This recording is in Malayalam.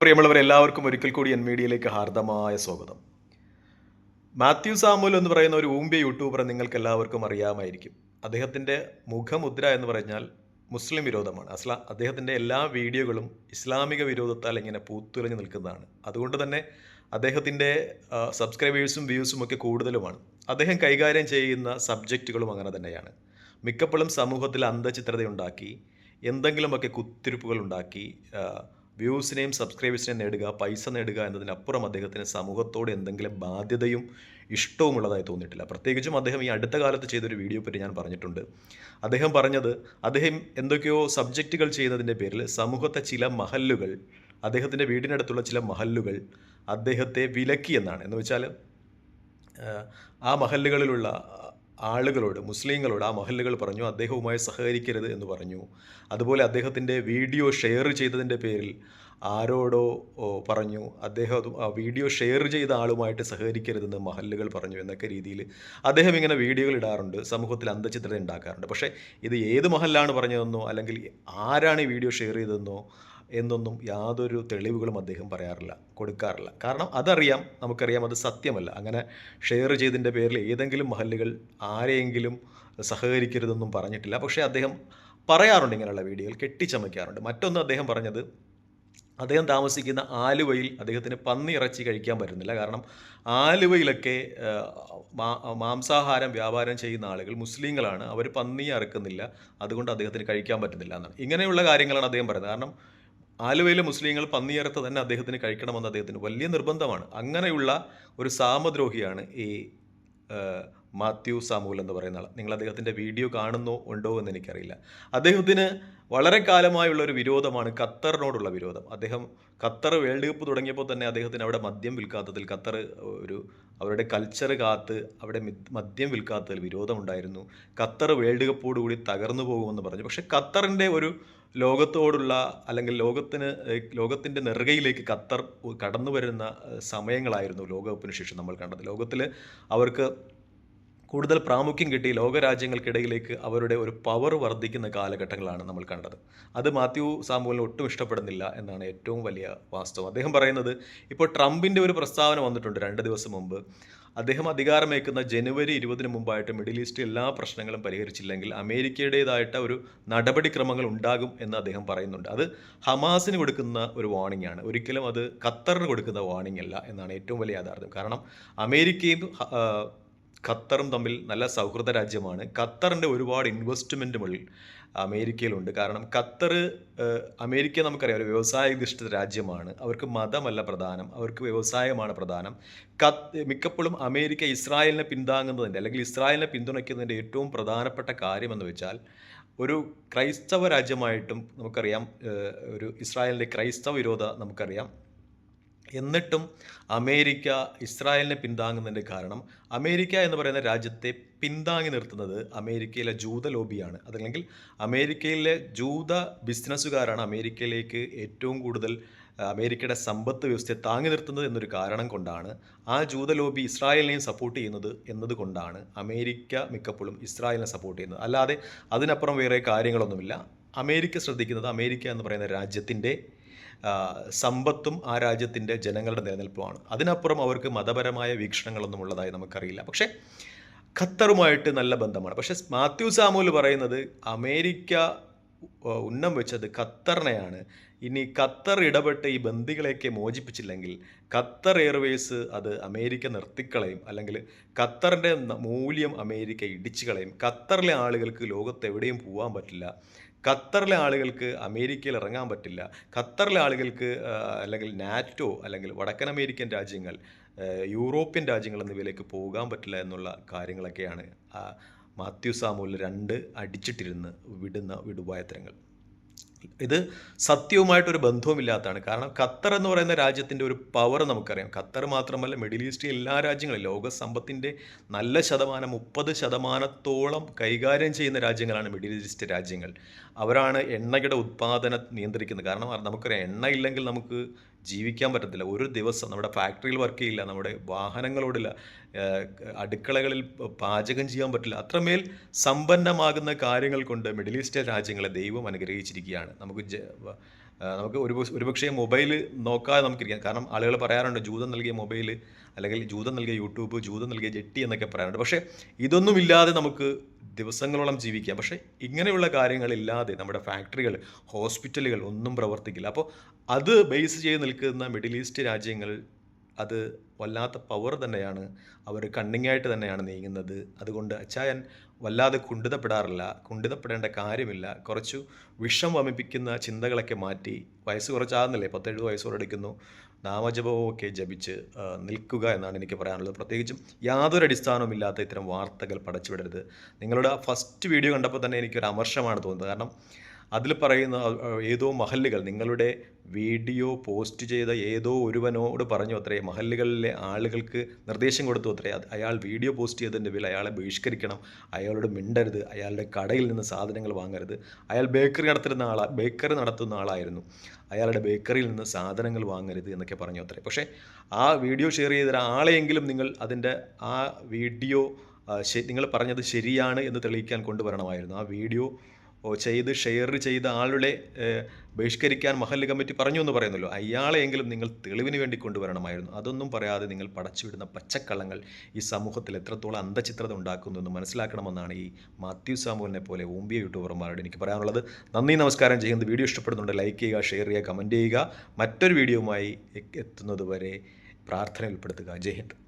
പ്രിയമുള്ളവർ എല്ലാവർക്കും ഒരിക്കൽ കൂടി എൻ മീഡിയയിലേക്ക് ഹാർദമായ സ്വാഗതം. മാത്യു സാമുൽ എന്ന് പറയുന്ന ഒരു ഊമ്പിയ യൂട്യൂബറെ നിങ്ങൾക്ക് എല്ലാവർക്കും അറിയാമായിരിക്കും. അദ്ദേഹത്തിന്റെ മുഖമുദ്ര എന്ന് പറഞ്ഞാൽ മുസ്ലിം വിരോധമാണ്. അസ്ല അദ്ദേഹത്തിന്റെ എല്ലാ വീഡിയോകളും ഇസ്ലാമിക വിരോധത്താൽ ഇങ്ങനെ പൂത്തുലഞ്ഞു നിൽക്കുന്നതാണ്. അതുകൊണ്ട് തന്നെ അദ്ദേഹത്തിന്റെ സബ്സ്ക്രൈബേഴ്സും വ്യൂസും ഒക്കെ കൂടുതലുമാണ്. അദ്ദേഹം കൈകാര്യം ചെയ്യുന്ന സബ്ജക്റ്റുകളും അങ്ങനെ തന്നെയാണ്. മിക്കപ്പോഴും സമൂഹത്തിൽ അന്ധചിത്രതയുണ്ടാക്കി എന്തെങ്കിലുമൊക്കെ കുത്തിരിപ്പുകൾ ഉണ്ടാക്കി വ്യൂസിനെയും സബ്സ്ക്രൈബേഴ്സിനെയും നേടുക പൈസ നേടുക എന്നതിനപ്പുറം അദ്ദേഹത്തിന് സമൂഹത്തോട് എന്തെങ്കിലും ബാധ്യതയും ഇഷ്ടവും ഉള്ളതായി തോന്നിയിട്ടില്ല. പ്രത്യേകിച്ചും അദ്ദേഹം ഈ അടുത്ത കാലത്ത് ചെയ്തൊരു വീഡിയോ പറ്റി ഞാൻ പറഞ്ഞിട്ടുണ്ട്. അദ്ദേഹം പറഞ്ഞത് അദ്ദേഹം എന്തൊക്കെയോ സബ്ജക്റ്റുകൾ ചെയ്യുന്നതിന്റെ പേരിൽ സമൂഹത്തെ ചില മഹല്ലുകൾ അദ്ദേഹത്തിന്റെ വീടിനടുത്തുള്ള ചില മഹല്ലുകൾ അദ്ദേഹത്തെ വിലക്കി എന്നാണ്. എന്ന് വെച്ചാൽ ആ മഹല്ലുകളിലുള്ള ആളുകളോട് മുസ്ലിങ്ങളോട് ആ മഹല്ലുകൾ പറഞ്ഞു അദ്ദേഹവുമായി സഹകരിക്കരുത് എന്ന് പറഞ്ഞു. അതുപോലെ അദ്ദേഹത്തിന്റെ വീഡിയോ ഷെയർ ചെയ്തതിന്റെ പേരിൽ ആരോടോ പറഞ്ഞു അദ്ദേഹം ആ വീഡിയോ ഷെയർ ചെയ്ത ആളുമായിട്ട് സഹകരിക്കരുതെന്ന് മഹല്ലുകൾ പറഞ്ഞു എന്നൊക്കെ രീതിയിൽ അദ്ദേഹം ഇങ്ങനെ വീഡിയോകൾ ഇടാറുണ്ട് സമൂഹത്തിൽ അന്ധചിത്രത ഉണ്ടാക്കാറുണ്ട്. പക്ഷേ ഇത് ഏത് മഹല്ലാണ് പറഞ്ഞതെന്നോ അല്ലെങ്കിൽ ആരാണ് ഈ വീഡിയോ ഷെയർ ചെയ്തതെന്നോ എന്നൊന്നും യാതൊരു തെളിവുകളും അദ്ദേഹം പറയാറില്ല കൊടുക്കാറില്ല. കാരണം അതറിയാം നമുക്കറിയാം അത് സത്യമല്ല. അങ്ങനെ ഷെയർ ചെയ്തതിന്റെ പേരിൽ ഏതെങ്കിലും മഹല്ലുകൾ ആരെയെങ്കിലും സഹകരിക്കരുതെന്നും പറഞ്ഞിട്ടില്ല. പക്ഷേ അദ്ദേഹം പറയാറുണ്ട് ഇങ്ങനെയുള്ള വീഡിയോയിൽ കെട്ടിച്ചമയ്ക്കാറുണ്ട്. മറ്റൊന്ന് അദ്ദേഹം പറഞ്ഞത് അദ്ദേഹം താമസിക്കുന്ന ആലുവയിൽ അദ്ദേഹത്തിന് പന്നി ഇറച്ചി കഴിക്കാൻ പറ്റുന്നില്ല. കാരണം ആലുവയിലൊക്കെ മാംസാഹാരം വ്യാപാരം ചെയ്യുന്ന ആളുകൾ മുസ്ലിങ്ങളാണ്. അവർ പന്നി അറക്കുന്നില്ല. അതുകൊണ്ട് അദ്ദേഹത്തിന് കഴിക്കാൻ പറ്റുന്നില്ല എന്നാണ്. ഇങ്ങനെയുള്ള കാര്യങ്ങളാണ് അദ്ദേഹം പറയുന്നത്. കാരണം ആലുവയിലെ മുസ്ലിങ്ങൾ പന്നിയിറത്ത് തന്നെ അദ്ദേഹത്തിന് കഴിക്കണമെന്ന് അദ്ദേഹത്തിന് വലിയ നിർബന്ധമാണ്. അങ്ങനെയുള്ള ഒരു സാമദ്രോഹിയാണ് ഈ മാത്യു സാമൂൽ എന്ന് പറയുന്ന ആൾ നിങ്ങൾ അദ്ദേഹത്തിന്റെ വീഡിയോ കാണുന്നോ ഉണ്ടോ എന്ന് എനിക്കറിയില്ല. അദ്ദേഹത്തിന് വളരെ കാലമായുള്ള ഒരു വിരോധമാണ് ഖത്തറിനോടുള്ള വിരോധം. അദ്ദേഹം ഖത്തർ വേൾഡ് കപ്പ് തുടങ്ങിയപ്പോൾ തന്നെ അദ്ദേഹത്തിന് അവിടെ മദ്യം വിൽക്കാത്തതിൽ ഖത്തർ ഒരു അവരുടെ കൾച്ചർ കാത്ത് അവിടെ മദ്യം വിൽക്കാത്തതിൽ വിരോധമുണ്ടായിരുന്നു. ഖത്തർ വേൾഡ് കപ്പോട് കൂടി തകർന്നു പോകുമെന്ന് പറഞ്ഞു. പക്ഷേ ഖത്തറിന്റെ ഒരു ലോകത്തോടുള്ള അല്ലെങ്കിൽ ലോകത്തിന് ലോകത്തിന്റെ നെറുകയിലേക്ക് ഖത്തർ കടന്നു വരുന്ന സമയങ്ങളായിരുന്നു ലോകകപ്പിന് ശേഷം നമ്മൾ കണ്ടത്. ലോകത്തിൽ അവർക്ക് കൂടുതൽ പ്രാമുഖ്യം കിട്ടി ലോകരാജ്യങ്ങൾക്കിടയിലേക്ക് അവരുടെ ഒരു പവർ വർദ്ധിക്കുന്ന കാലഘട്ടങ്ങളാണ് നമ്മൾ കണ്ടത്. അത് മാത്യു സാമുവലിന് ഒട്ടും ഇഷ്ടപ്പെടുന്നില്ല എന്നാണ് ഏറ്റവും വലിയ വാസ്തവം. അദ്ദേഹം പറയുന്നത് ഇപ്പോൾ ട്രംപിന്റെ ഒരു പ്രസ്താവന വന്നിട്ടുണ്ട് രണ്ട് ദിവസം മുമ്പ്. അദ്ദേഹം അധികാരമേക്കുന്ന ജനുവരി ഇരുപതിന് മുമ്പായിട്ട് മിഡിൽ ഈസ്റ്റ് എല്ലാ പ്രശ്നങ്ങളും പരിഹരിച്ചില്ലെങ്കിൽ അമേരിക്കയുടേതായിട്ട് ഒരു നടപടിക്രമങ്ങൾ ഉണ്ടാകും എന്ന് അദ്ദേഹം പറയുന്നുണ്ട്. അത് ഹമാസിന് കൊടുക്കുന്ന ഒരു വാണിംഗ് ആണ്. ഒരിക്കലും അത് ഖത്തറിന് കൊടുക്കുന്ന വാണിംഗ് അല്ല എന്നാണ് ഏറ്റവും വലിയ യാഥാർത്ഥ്യം. കാരണം അമേരിക്കയും ഖത്തറും തമ്മിൽ നല്ല സൗഹൃദ രാജ്യമാണ്. ഖത്തറിന്റെ ഒരുപാട് ഇൻവെസ്റ്റ്മെന്റുകൾ അമേരിക്കയിലുണ്ട്. കാരണം ഖത്തർ അമേരിക്ക നമുക്കറിയാം ഒരു വ്യവസായാധിഷ്ഠിത രാജ്യമാണ്. അവർക്ക് മതമല്ല പ്രധാനം. അവർക്ക് വ്യവസായമാണ് പ്രധാനം. കത്ത് മിക്കപ്പോഴും അമേരിക്ക ഇസ്രായേലിനെ പിന്താങ്ങുന്നതിന്റെ അല്ലെങ്കിൽ ഇസ്രായേലിനെ പിന്തുണയ്ക്കുന്നതിന്റെ ഏറ്റവും പ്രധാനപ്പെട്ട കാര്യമെന്ന് വെച്ചാൽ ഒരു ക്രൈസ്തവ രാജ്യമായിട്ടും നമുക്കറിയാം ഒരു ഇസ്രായേലിന്റെ ക്രൈസ്തവ വിരോധ നമുക്കറിയാം. എന്നിട്ടും അമേരിക്ക ഇസ്രായേലിനെ പിന്താങ്ങുന്നതിന്റെ കാരണം അമേരിക്ക എന്ന് പറയുന്ന രാജ്യത്തെ പിന്താങ്ങി നിർത്തുന്നത് അമേരിക്കയിലെ ജൂത ലോബിയാണ്. അതല്ലെങ്കിൽ അമേരിക്കയിലെ ജൂത ബിസിനസ്സുകാരാണ് അമേരിക്കയിലേക്ക് ഏറ്റവും കൂടുതൽ അമേരിക്കയുടെ സമ്പത്ത് വ്യവസ്ഥയെ താങ്ങി നിർത്തുന്നത് എന്നൊരു കാരണം കൊണ്ടാണ് ആ ജൂത ലോബി ഇസ്രായേലിനെയും സപ്പോർട്ട് ചെയ്യുന്നത് എന്നതുകൊണ്ടാണ് അമേരിക്ക മിക്കപ്പോഴും ഇസ്രായേലിനെ സപ്പോർട്ട് ചെയ്യുന്നത്. അല്ലാതെ അതിനപ്പുറം വേറെ കാര്യങ്ങളൊന്നുമില്ല. അമേരിക്ക ശ്രദ്ധിക്കുന്നത് അമേരിക്ക എന്ന് പറയുന്ന രാജ്യത്തിന്റെ സമ്പത്തും ആ രാജ്യത്തിന്റെ ജനങ്ങളുടെ നിലനിൽപ്പുമാണ്. അതിനപ്പുറം അവർക്ക് മതപരമായ വീക്ഷണങ്ങളൊന്നും ഉള്ളതായി നമുക്കറിയില്ല. പക്ഷേ ഖത്തറുമായിട്ട് നല്ല ബന്ധമാണ്. പക്ഷേ മാത്യു സാമുൽ പറയുന്നത് അമേരിക്ക ഉന്നം വെച്ചത് ഖത്തറിനെയാണ്. ഇനി ഖത്തർ ഇടപെട്ട് ഈ ബന്ദികളെയൊക്കെ മോചിപ്പിച്ചില്ലെങ്കിൽ ഖത്തർ എയർവേസ് അത് അമേരിക്ക നിർത്തിക്കളയും. അല്ലെങ്കിൽ ഖത്തറിന്റെ മൂല്യം അമേരിക്ക ഇടിച്ചു കളയും ഖത്തറിലെ ആളുകൾക്ക് ലോകത്ത് എവിടെയും പോകാൻ പറ്റില്ല. ഖത്തറിലെ ആളുകൾക്ക് അമേരിക്കയിൽ ഇറങ്ങാൻ പറ്റില്ല. ഖത്തറിലെ ആളുകൾക്ക് അല്ലെങ്കിൽ നാറ്റോ അല്ലെങ്കിൽ വടക്കൻ അമേരിക്കൻ രാജ്യങ്ങൾ യൂറോപ്യൻ രാജ്യങ്ങൾ എന്നിവയിലേക്ക് പോകാൻ പറ്റില്ല എന്നുള്ള കാര്യങ്ങളൊക്കെയാണ് മാത്യു സാമുവിൽ രണ്ട് അടിച്ചിട്ടിരുന്ന് വിടുന്ന വിടുവായത്തരങ്ങൾ ഇത് സത്യവുമായിട്ടൊരു ബന്ധവുമില്ലാത്തതാണ്. കാരണം ഖത്തർ എന്ന് പറയുന്ന രാജ്യത്തിന്റെ ഒരു പവർ നമുക്കറിയാം. ഖത്തർ മാത്രമല്ല മിഡിൽ ഈസ്റ്റ് എല്ലാ രാജ്യങ്ങളും ലോക സമ്പത്തിന്റെ നല്ല ശതമാനം മുപ്പത് ശതമാനത്തോളം കൈകാര്യം ചെയ്യുന്ന രാജ്യങ്ങളാണ് മിഡിൽ ഈസ്റ്റ് രാജ്യങ്ങൾ. അവരാണ് എണ്ണയുടെ ഉത്പാദനം നിയന്ത്രിക്കുന്നത്. കാരണം നമുക്കറിയാം എണ്ണ ഇല്ലെങ്കിൽ നമുക്ക് ജീവിക്കാൻ പറ്റത്തില്ല. ഒരു ദിവസം നമ്മുടെ ഫാക്ടറിയിൽ വർക്ക് ചെയ്യില്ല നമ്മുടെ വാഹനങ്ങളോടില്ല. അടുക്കളകളിൽ പാചകം ചെയ്യാൻ പറ്റില്ല. അത്രമേൽ സമ്പന്നമാകുന്ന കാര്യങ്ങൾ കൊണ്ട് മിഡിൽ ഈസ്റ്റ് രാജ്യങ്ങളെ ദൈവം അനുഗ്രഹിച്ചിരിക്കുകയാണ്. നമുക്ക് നമുക്ക് ഒരു ഒരുപക്ഷേ മൊബൈൽ നോക്കാതെ നമുക്കിരിക്കാം. കാരണം ആളുകൾ പറയാറുണ്ട് ജൂതം നൽകിയ മൊബൈൽ അല്ലെങ്കിൽ ജൂതം നൽകിയ യൂട്യൂബ് ജൂതം നൽകിയ ജെട്ടി എന്നൊക്കെ പറയാറുണ്ട്. പക്ഷേ ഇതൊന്നുമില്ലാതെ നമുക്ക് ദിവസങ്ങളോളം ജീവിക്കാം. പക്ഷേ ഇങ്ങനെയുള്ള കാര്യങ്ങളില്ലാതെ നമ്മുടെ ഫാക്ടറികൾ ഹോസ്പിറ്റലുകൾ ഒന്നും പ്രവർത്തിക്കില്ല. അപ്പോൾ അത് ബേസ് ചെയ്ത് നിൽക്കുന്ന മിഡിൽ ഈസ്റ്റ് രാജ്യങ്ങൾ അത് വല്ലാത്ത പവർ തന്നെയാണ്. അവർ കണ്ണിങ്ങായിട്ട് തന്നെയാണ് നീങ്ങുന്നത്. അതുകൊണ്ട് അച്ചായൻ വല്ലാതെ കുണ്ടിതപ്പെടാറില്ല കുണ്ടിതപ്പെടേണ്ട കാര്യമില്ല. കുറച്ചു വിഷം വമിപ്പിക്കുന്ന ചിന്തകളൊക്കെ മാറ്റി വയസ്സ് കുറച്ചാകുന്നില്ലേ? പത്തെഴുപത് വയസ്സോടടിക്കുന്നു നാമജപമൊക്കെ ജപിച്ച് നിൽക്കുക എന്നാണ് എനിക്ക് പറയാനുള്ളത്. പ്രത്യേകിച്ചും യാതൊരു അടിസ്ഥാനവുമില്ലാത്ത ഇത്തരം വാർത്തകൾ പടച്ചുവിടരുത്. നിങ്ങളുടെ ഫസ്റ്റ് വീഡിയോ കണ്ടപ്പോൾ തന്നെ എനിക്കൊരു അമർഷമാണ് തോന്നുന്നത്. കാരണം അതിൽ പറയുന്ന ഏതോ മഹല്ലുകൾ നിങ്ങളുടെ വീഡിയോ പോസ്റ്റ് ചെയ്ത ഏതോ ഒരുവനോട് പറഞ്ഞു അത്രേ മഹല്ലുകളിലെ ആളുകൾക്ക് നിർദ്ദേശം കൊടുത്തു അത്രേ അയാൾ വീഡിയോ പോസ്റ്റ് ചെയ്തതിന്റെ പേരിൽ അയാളെ ബഹിഷ്കരിക്കണം അയാളോട് മിണ്ടരുത് അയാളുടെ കടയിൽ നിന്ന് സാധനങ്ങൾ വാങ്ങരുത്. അയാൾ ബേക്കറി നടത്തുന്ന ആളാ ബേക്കറി നടത്തുന്ന ആളായിരുന്നു. അയാളുടെ ബേക്കറിയിൽ നിന്ന് സാധനങ്ങൾ വാങ്ങരുത് എന്നൊക്കെ പറഞ്ഞു അത്രേ. പക്ഷേ ആ വീഡിയോ ഷെയർ ചെയ്ത ആളെയെങ്കിലും നിങ്ങൾ അതിന്റെ ആ വീഡിയോ നിങ്ങൾ പറഞ്ഞത് ശരിയാണ് എന്ന് തെളിയിക്കാൻ കൊണ്ടുവരണമായിരുന്നു. ആ വീഡിയോ ചെയ്ത് ഷെയർ ചെയ്ത ആളുകളെ ബഹിഷ്കരിക്കാൻ മഹല്ല് കമ്മിറ്റി പറഞ്ഞു എന്ന് പറയുന്നല്ലോ. അയാളെയെങ്കിലും നിങ്ങൾ തെളിവിന് വേണ്ടി കൊണ്ടുവരണമായിരുന്നു. അതൊന്നും പറയാതെ നിങ്ങൾ പടച്ചുവിടുന്ന പച്ചക്കള്ളങ്ങൾ ഈ സമൂഹത്തിൽ എത്രത്തോളം അന്ധചിത്രത ഉണ്ടാക്കുന്നു എന്ന് മനസ്സിലാക്കണമെന്നാണ് ഈ മാത്യു സാമുവിനെ പോലെ ഓമ്പിയ യൂട്യൂബർമാരോട് എനിക്ക് പറയാനുള്ളത്. നന്ദി നമസ്കാരം. ചെയ്യുന്നത് വീഡിയോ ഇഷ്ടപ്പെടുന്നുണ്ട് ലൈക്ക് ചെയ്യുക ഷെയർ ചെയ്യുക കമന്റ് ചെയ്യുക. മറ്റൊരു വീഡിയോയുമായി എത്തുന്നത് വരെ പ്രാർത്ഥന ഉൾപ്പെടുത്തുക. ജയ് ഹിന്ദ്.